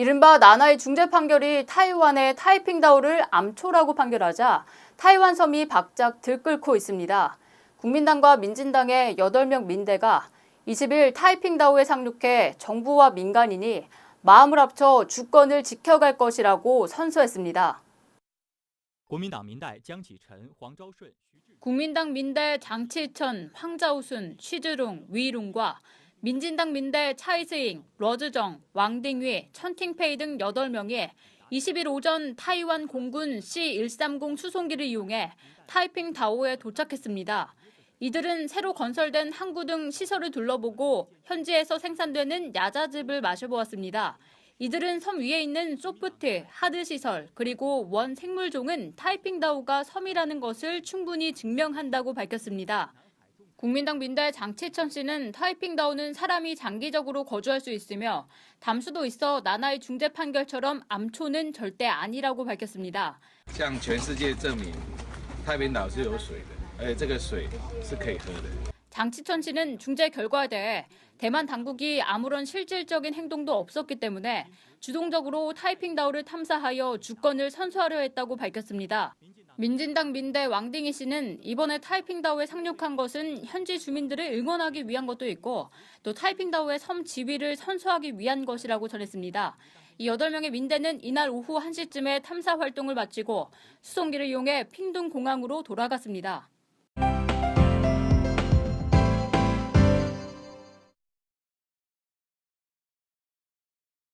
이른바 나나의 중재 판결이 타이완의 타이핑다오를 암초라고 판결하자 타이완 섬이 박짝 들끓고 있습니다. 국민당과 민진당의 8명 민대가 20일 타이핑다오에 상륙해 정부와 민간인이 마음을 합쳐 주권을 지켜갈 것이라고 선서했습니다. 국민당 민대 장치천, 황자우순, 시즈룽, 위룽과 민진당 민대 차이스잉, 러즈정, 왕딩위, 천팅페이 등 8명이 20일 오전 타이완 공군 C-130 수송기를 이용해 타이핑 다오에 도착했습니다. 이들은 새로 건설된 항구 등 시설을 둘러보고 현지에서 생산되는 야자즙을 마셔보았습니다. 이들은 섬 위에 있는 소프트, 하드 시설, 그리고 원 생물종은 타이핑다오가 섬이라는 것을 충분히 증명한다고 밝혔습니다. 국민당 민대 장치천 씨는 타이핑다오는 사람이 장기적으로 거주할 수 있으며 담수도 있어 나나의 중재 판결처럼 암초는 절대 아니라고 밝혔습니다. 向全世界证明太平岛是有水的，而且这个水是可以喝的。 장치천 씨는 중재 결과에 대해 대만 당국이 아무런 실질적인 행동도 없었기 때문에 주동적으로 타이핑다오를 탐사하여 주권을 선수하려 했다고 밝혔습니다. 민진당 민대 왕딩이 씨는 이번에 타이핑다오에 상륙한 것은 현지 주민들을 응원하기 위한 것도 있고 또 타이핑다오의 섬 지위를 선수하기 위한 것이라고 전했습니다. 이 8명의 민대는 이날 오후 1시쯤에 탐사 활동을 마치고 수송기를 이용해 핑둥 공항으로 돌아갔습니다.